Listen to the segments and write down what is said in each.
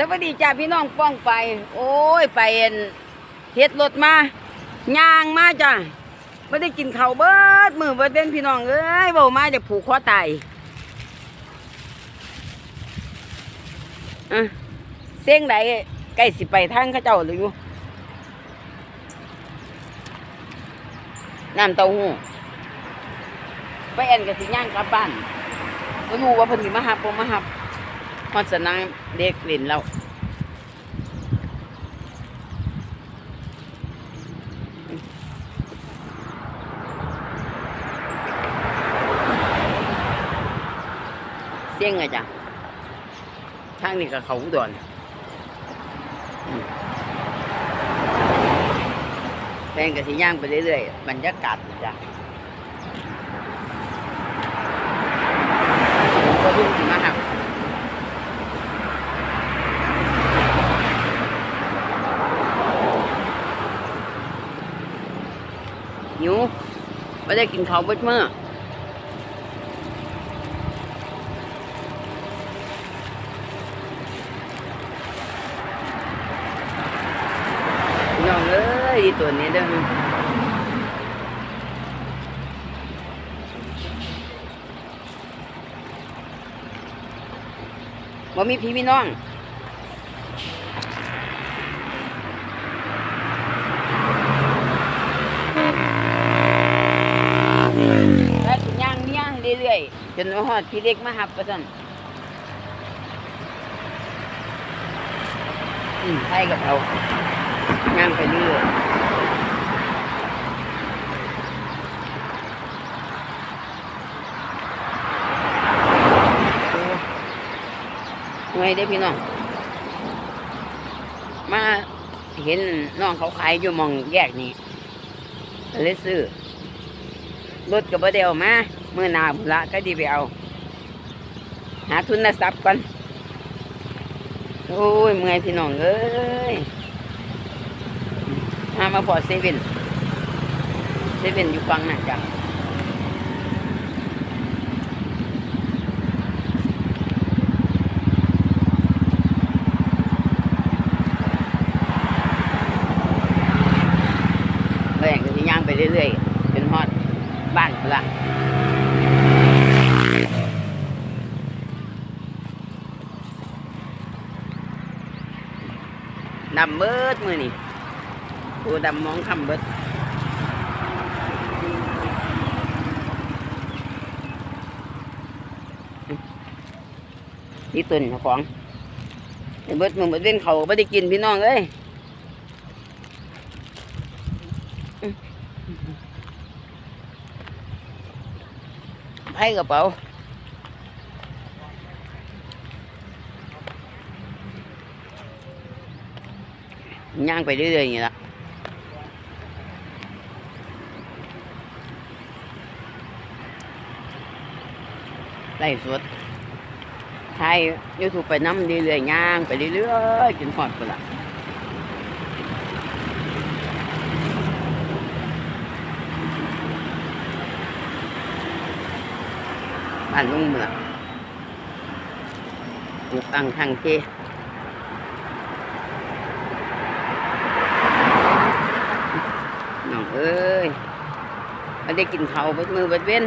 สวัสดีจ้าพี่น้องป้องไป โอ้ยไปเอ็นเฮ็ดรถมาย่างมาจ้าไม่ได้กินข้าวเบิดมือเบิดเป็นพี่น้องเอ้ยเบามาจะผูกคอตายอะเสียงไหนใกล้สิไปทางข้าเจ้าหรืออยู่น้ำเต้าหู้ไปแอนกับสิย่างกลับบ้านก็รู้ว่าเพิ่นสิมาหับบ่มาหับ พอสนามเด็กเล่นเราเสียงไงจ้ะทางนี้ก็เขาอุดอนแพงกับสีย่างไปเรื่อยๆบรรยากาศจ้ะก็รุ่งมาหัก หิว ไม่ได้กินข้าเบิดมื้อน้องเอ้ยตัวนี้เด้อบ่มีพี่มีน้อง แล้วถึงย่างเนี้ยเรื่อยๆ จนว่าฮอดพี่เล็กมาหับประสันอืมให้กับเราย่างไปเรื่อยโอ้ไงได้พี่น้อง มาเห็นน้องเขาขายอยู่มองแยกนี้เลยซื้อรถกับเดียวมา เมื่อนาบุละก็ดีไปเอา หาทุนทรัพย์ก่อน โอ้ย เมื่อยพี่น้องเอ้ยมามาพอเซเว่นเซเว่นอยู่ฟังหนั่นจ้ะแบ่งกันย่างไปเรื่อยๆจนฮอดบ้านละ ดำเบิดมือนี่ตัวดำมองคำเบิดที่ตุนของเบิดมือเบิดเว้นเขาไม่ได้กินพี่น้องเอ้ยไพ่กระเป๋า ย่างไปเรื่อยๆอย่างนี้ละไล่สดไทยยูทูบไปน้ำเรื่อยๆย่างไปเรื่อยๆจนหอดไปละบ้านลุงมันละปลูกอังทางเทน้อง เอ้ยมันได้กินเขาเบิดมือเบิดเว้น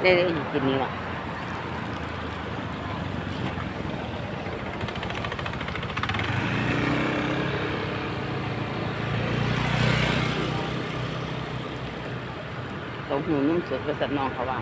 ได้ได้กินนี่ละตรงหูนุ่มสดประสันนองเขาว่า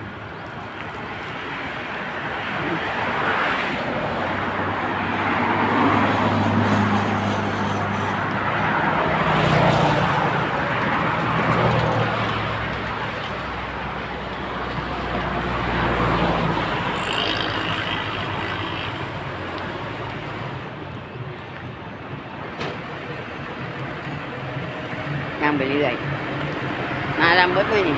ஐம்பது இது ஆகி நாலு ஐம்பது மணி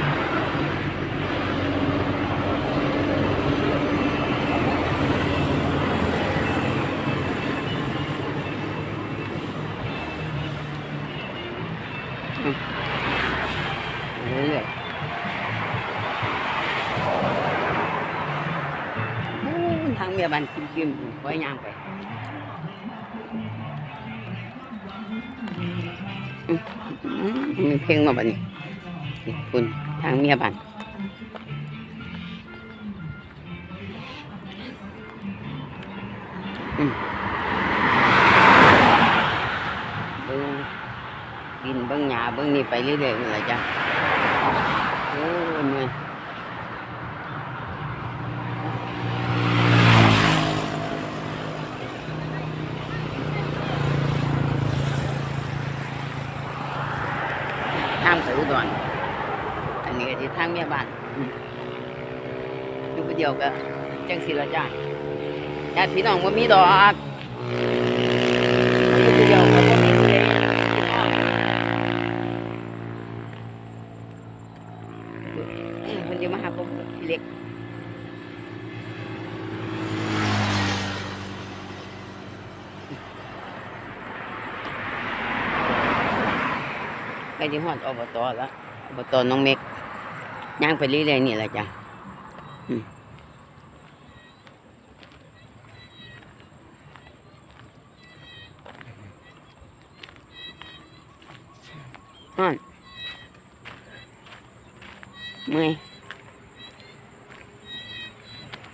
thằng mẹ bạn kim kim với nhang vậy Ừ. มีเพลงมาบัดนี้นี่คุณทางเมียบ้านเบิ้งดินเบิ่งหยาเบิ่งนี่ไปเรื่อยๆเลยจ้ะโอ้ยเมื่อยทางไปอุดรอันนี้ก็ที่ทาง เมียบ้านอืมอยู่คนเดียวก็จังสิละจ้ะญาติพี่น้องบ่มีดอกอยู่คนเดียวก็บ่มีผู้ใดกินข้าวเอ้ยเพิ่นจะมาหาผมพี่เล็กใกล้จะฮอดอบตแล้วอบตน้องเม็ก ย่างไปเรื่อยๆนี่แหละจ้ะอืมฮอนเมื่อย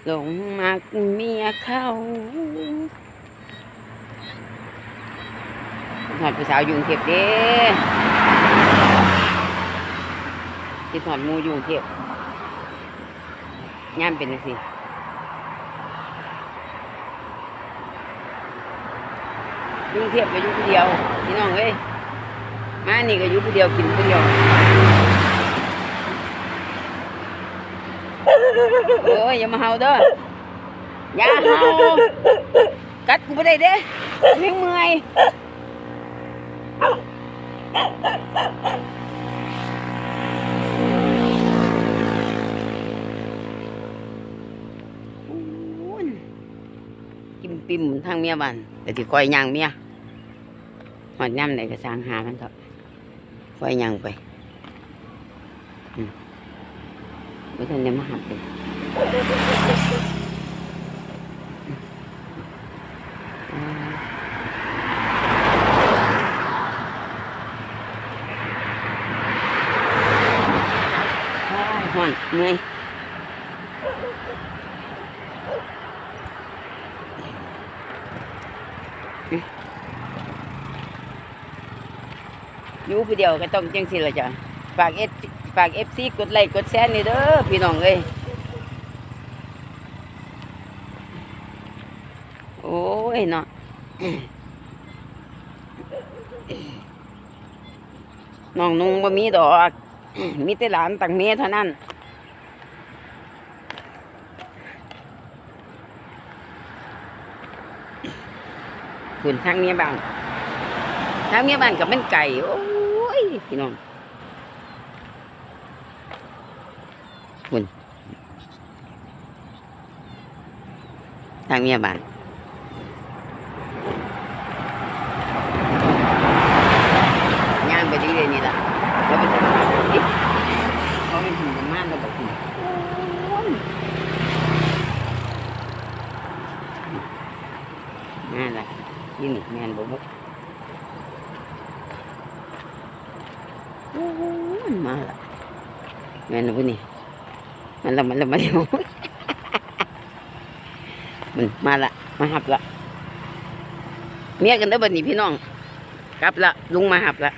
หลงมักเมียเข้าหอดผู้สาวอยุงเทพเด้ คิดถอดมูอยู่กรุงเทพย่ามเป็นสิยกรุงเทพก็อยู่ผู้เดียวพี่น้องเอ้ยมานี่ก็อยู่ผู้เดียวกินเดียวเอ้ยอย่ามาเห่าเด้ออย่าเห่ากัดกูไม่ได้เด้เลี้ยงเมื่อย อู้นกิ มปิมทางเมียบ้านแต่ที่คอยย่างเมียหอดย่ำไหนก็สร้างหามันเถอะคอยย่างไปอืมไม่ทันได้มาหับเลยอ่าอ้ายห่อนเมื่อย อยู่ผู้เดียวก็ต้องจังสิละจ้ะฝากเอฟฝากเอฟซีกดไลค์กดแชร์นี่เด้อพี่น้องเอ้ยโอ้ยเนาะน้องนุ่งบ่มีดอก มีแต่หลานต่างเมียเท่านั้นคุณทางเมียบ้างทางเมียบ้านกับเป็นไก่โอ้ พี่น้องคุณทางเมียบ้านย่างไปเรื่อยๆนี่ล่ะแล้วเป็นอิ๊ะเขาเป็นหุ่นประมาณแล้วบอกคุณนั่นแหละยี่นี่แมนบ่บุก โอ้ ยมาละแม่นบุนี่มันละมันละมันละมันมาละมาหับละเมียกันได้บัดนี้พี่น้องกลับละลุงมาหับละ